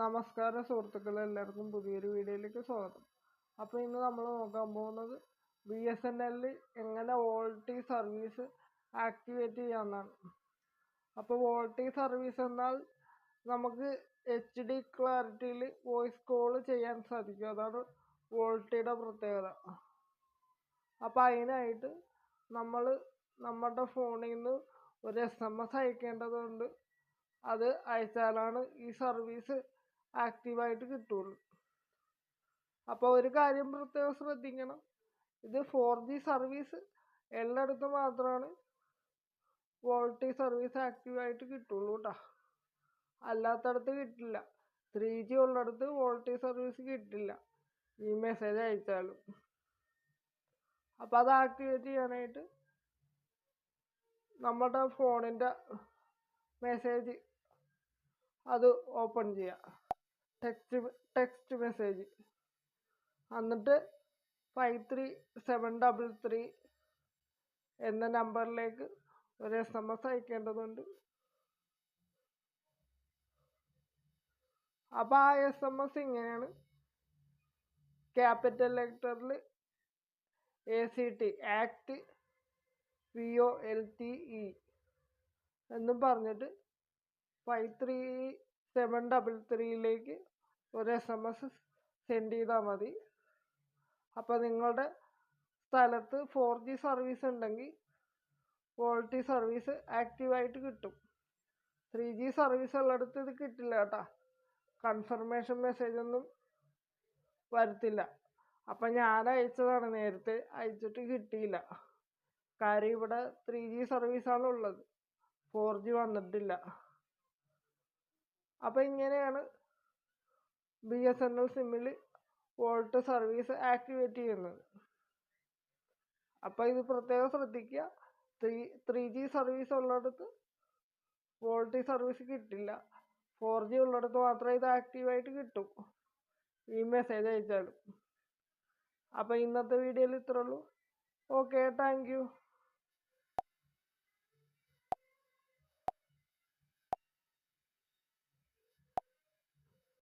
നമസ്കാരം സുഹൃത്തുക്കളെ എല്ലാവർക്കും പുതിയൊരു വീഡിയോയിലേക്ക് സ്വാഗതം. അപ്പോൾ ഇന്ന് നമ്മൾ നോക്കാൻ പോകുന്നത് ബി എസ് എൻ എല്ലിൽ എങ്ങനെ വോൾട്ടി സർവീസ് ആക്ടിവേറ്റ് ചെയ്യാമെന്നാണ്. അപ്പോൾ വോൾട്ടി സർവീസ് എന്നാൽ നമുക്ക് എച്ച് ഡി ക്ലാരിറ്റിയിൽ വോയിസ് കോൾ ചെയ്യാൻ സാധിക്കും. അതാണ് വോൾട്ടിയുടെ പ്രത്യേകത. അപ്പോൾ അതിനായിട്ട് നമ്മൾ നമ്മുടെ ഫോണിൽ നിന്ന് ഒരു എസ് എം എസ് അയക്കേണ്ടതുണ്ട്. അത് അയച്ചാലാണ് ഈ സർവീസ് ആക്റ്റീവായിട്ട് കിട്ടുള്ളൂ. അപ്പോൾ ഒരു കാര്യം പ്രത്യേകം ശ്രദ്ധിക്കണം. ഇത് ഫോർ ജി സർവീസ് എല്ലായിടത്തും മാത്രമാണ് വോൾട്ടി സർവീസ് ആക്റ്റീവായിട്ട് കിട്ടുള്ളൂ കേട്ടോ അല്ലാത്തടത്ത് കിട്ടില്ല. ത്രീ ജി ഉള്ളിടത്ത് വോൾട്ടി സർവീസ് കിട്ടില്ല. ഈ മെസ്സേജ് അയച്ചാലും. അപ്പോൾ അത് ആക്ടിവേറ്റ് ചെയ്യാനായിട്ട് നമ്മുടെ ഫോണിന്റെ മെസ്സേജ് അത് ഓപ്പൺ ചെയ്യുക ടെക്സ്റ്റ് ടെക്സ്റ്റ് മെസ്സേജ് എന്നിട്ട് five three seven double three എന്ന നമ്പറിലേക്ക് ഒരു എസ് എം എസ് അയക്കേണ്ടതുണ്ട്. അപ്പോൾ ആ എസ് എം എസ് ഇങ്ങനെയാണ്. Capital ലെറ്ററിൽ A C T act V O L T E എന്നും പറഞ്ഞിട്ട് ഫൈവ് ത്രീ സെവൻ ഡബിൾ ത്രീയിലേക്ക് ഒരു എസ് എം എസ് സെൻഡ് ചെയ്താൽ മതി. അപ്പോൾ നിങ്ങളുടെ സ്ഥലത്ത് ഫോർ ജി സർവീസ് ഉണ്ടെങ്കിൽ വോൾട്ടി സർവീസ് ആക്റ്റീവായിട്ട് കിട്ടും. ത്രീ ജി സർവീസ് ഉള്ളിടത്ത് ഇത് കിട്ടില്ല കേട്ടോ. കൺഫർമേഷൻ മെസ്സേജ് ഒന്നും വരത്തില്ല. അപ്പം ഞാൻ അയച്ചതാണ് നേരത്തെ. അയച്ചിട്ട് കിട്ടിയില്ല. കാര്യം ഇവിടെ ത്രീ ജി സർവീസാണ് ഉള്ളത്. ഫോർ ജി വന്നിട്ടില്ല. അപ്പോൾ ഇങ്ങനെയാണ് ബി എസ് എൻ എൽ സിമ്മിൽ വോൾട്ട് സർവീസ് ആക്ടിവേറ്റ് ചെയ്യുന്നത്. അപ്പോൾ ഇത് പ്രത്യേകം ശ്രദ്ധിക്കുക. ത്രീ ത്രീ ജി സർവീസ് ഉള്ളിടത്ത് വോൾട്ടി സർവീസ് കിട്ടില്ല. ഫോർ ജി ഉള്ളിടത്ത് മാത്രമേ ഇത് ആക്റ്റീവായിട്ട് കിട്ടൂ. ഈ മെസ്സേജ് അയച്ചാലും. അപ്പോൾ ഇന്നത്തെ വീഡിയോയിൽ ഇത്രേ ഉള്ളൂ. Okay thank you